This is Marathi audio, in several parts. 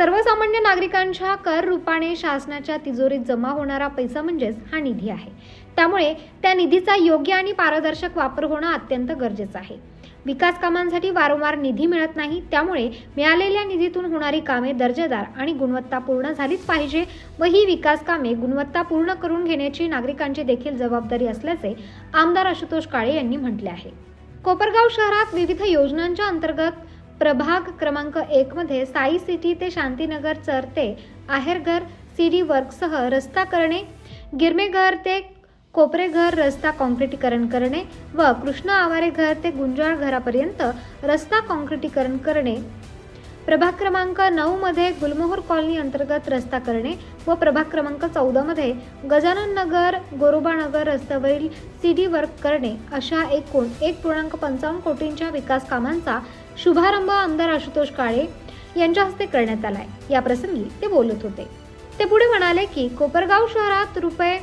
सर्वसामान्य नागरिकांच्या कर रूपाने शासनाच्या तिजोरीत जमा होणारा पैसा म्हणजेच हा निधी आहे. त्यामुळे त्या निधीचा योग्य आणि पारदर्शक वापर होणं अत्यंत गरजेचं आहे. विकास कामांसाठी वारंवार निधी मिळत नाही त्यामुळे मिळालेल्या निधीतून होणारी कामे दर्जेदार आणि गुणवत्तापूर्ण झालीच पाहिजे व ही विकास कामे गुणवत्तापूर्ण करून घेण्याची नागरिकांची देखील जबाबदारी असल्याचे आमदार आशुतोष काळे यांनी म्हटले आहे. कोपरगाव शहरात विविध योजनांच्या अंतर्गत प्रभाग क्रमांक एकमध्ये साई सिटी ते शांतीनगर चरते आहेरघर आहेरघर सीडी वर्कसह रस्ता करणे गिरमेघर ते कोपरेघर रस्ता काँक्रिटीकरण करणे व कृष्ण आवारे घर ते गुंजाळ घरापर्यंत रस्ता काँक्रिटीकरण करणे. प्रभाग क्रमांक नऊ मध्ये गुलमोहर कॉलनी अंतर्गत रस्ता करणे व प्रभाग क्रमांक चौदा मध्ये गजानन नगर गोरोबा नगर रस्त्यावरील सीडी वर्क करणे अशा एकूण एक पूर्णांक पंचावन्न कोटींच्या विकास कामांचा शुभारंभ आमदार आशुतोष काळे यांच्या हस्ते करण्यात आलाय. या प्रसंगी ते बोलत होते. ते पुढे म्हणाले की कोपरगाव शहरात रुपये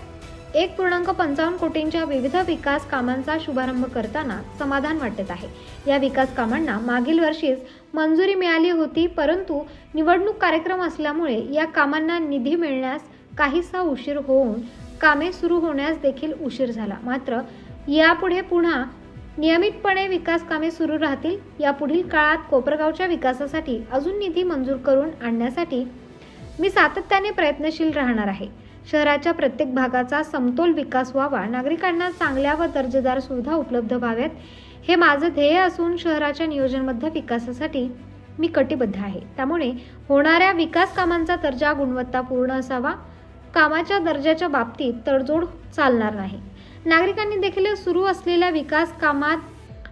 एक पूर्णांक पंचावन्न कोटींच्या विविध विकास कामांचा शुभारंभ करताना समाधान वाटत आहे. या विकास कामांना मागील वर्षीच मंजुरी मिळाली होती परंतु निवडणूक कार्यक्रम असल्यामुळे या कामांना निधी मिळण्यास काहीसा उशीर होऊन कामे सुरू होण्यास देखील उशीर झाला. मात्र यापुढे पुन्हा नियमितपणे विकास कामे सुरू राहतील यापुढील काळात कोपरगावच्या विकासासाठी अजून निधी मंजूर करून आणण्यासाठी मी सातत्याने प्रयत्नशील राहणार आहे. शहराच्या प्रत्येक भागाचा समतोल विकास व्हावा नागरिकांना चांगल्या व दर्जेदार सुविधा उपलब्ध व्हाव्यात हे माझं ध्येय असून शहराच्या नियोजनबद्ध विकासासाठी मी कटिबद्ध आहे. त्यामुळे होणाऱ्या विकास कामांचा दर्जा गुणवत्तापूर्ण असावा. कामाच्या दर्जाच्या बाबतीत तडजोड चालणार नाही. नागरिकांनी देखील सुरू असलेल्या विकास कामात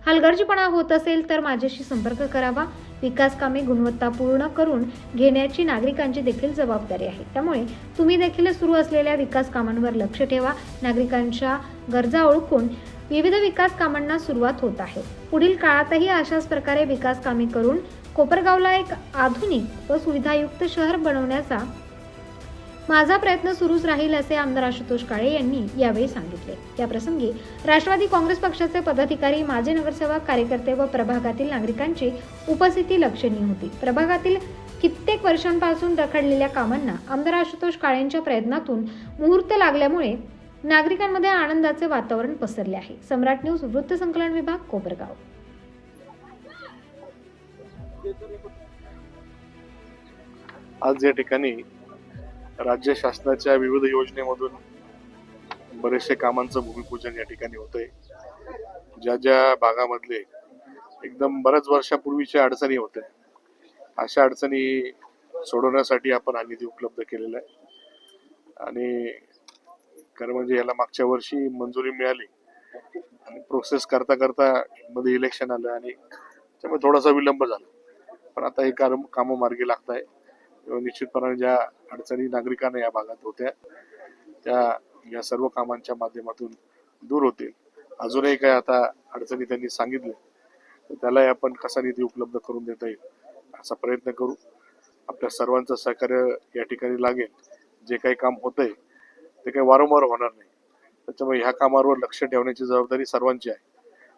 हलगर्जीपणा होत असेल तर माझ्याशी संपर्क करावा. विकास कामे गुणवत्तापूर्ण करून घेण्याची नागरिकांची देखील जबाबदारी आहे. त्यामुळे तुम्ही देखील सुरू असलेल्या विकास कामांवर लक्ष ठेवा. नागरिकांच्या गरजा ओळखून विविध विकास कामांना सुरुवात होत आहे. पुढील काळातही अशाच प्रकारे विकास कामे करून कोपरगावला एक आधुनिक व सुविधायुक्त शहर बनवण्याचा माझा प्रयत्न सुरूच राहील असे आमदार आशुतोष काळे यांनी यावेळी सांगितले. याप्रसंगी राष्ट्रवादी काँग्रेस पक्षाचे पदाधिकारी माजी नगरसेवक कार्यकर्ते व प्रभागातील नागरिकांची उपस्थिती लक्षणीय होती. प्रभागातील कित्येक वर्षांपासून रखडलेल्या कामांना आमदार आशुतोष काळेंच्या प्रयत्नातून मुहूर्त लागल्यामुळे नागरिकांमध्ये आनंदाचे वातावरण पसरले आहे. सम्राट न्यूज वृत्तसंकलन विभाग कोपरगाव. आज या ठिकाणी राज्य शासनाच्या विविध योजनेमधून बरेचसे कामांचं भूमिपूजन या ठिकाणी होतंय. ज्या ज्या भागामधले एकदम बऱ्याच वर्षापूर्वीच्या अडचणी होत्या अशा अडचणी सोडवण्यासाठी आपण हा निधी उपलब्ध केलेला आहे. आणि खरं म्हणजे याला मागच्या वर्षी मंजुरी मिळाली आणि प्रोसेस करता करता मध्ये इलेक्शन आलं आणि त्यामुळे थोडासा विलंब झाला. पण आता हे काम कामं मार्गी लागत आहे निश्चितपणाने ज्या अडचणी नागरिकांना या भागात होत्या त्या या सर्व कामांच्या माध्यमातून दूर होतील. अजूनही काय आता अडचणी त्यांनी सांगितल्या तर त्यालाही आपण कसा निधी उपलब्ध करून देता येईल असा प्रयत्न करू. आपल्या सर्वांचं सहकार्य या ठिकाणी लागेल. जे काही काम होतंय ते काही वारंवार होणार नाही. त्याच्यामुळे ह्या कामावर लक्ष ठेवण्याची जबाबदारी सर्वांची आहे.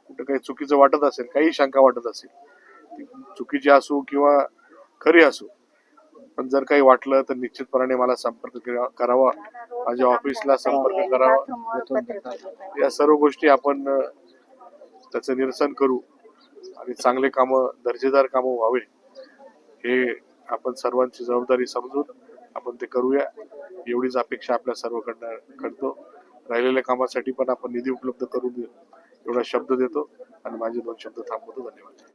कुठं काही चुकीचं वाटत असेल काही शंका वाटत असेल चुकीची असो किंवा खरी असो पण जर काही वाटलं तर निश्चितपणाने मला संपर्क करावा. माझ्या ऑफिसला संपर्क करावा. या सर्व गोष्टी आपण त्याचं निरसन करू आणि चांगले कामं दर्जेदार कामं व्हावे. हे आपण सर्वांची जबाबदारी समजून आपण ते करूया. एवढीच अपेक्षा आपल्या सर्वकडनं करतो. राहिलेल्या कामासाठी पण आपण निधी उपलब्ध करून देऊ. एवढा शब्द देतो आणि माझे दोन शब्द थांबवतो. धन्यवाद.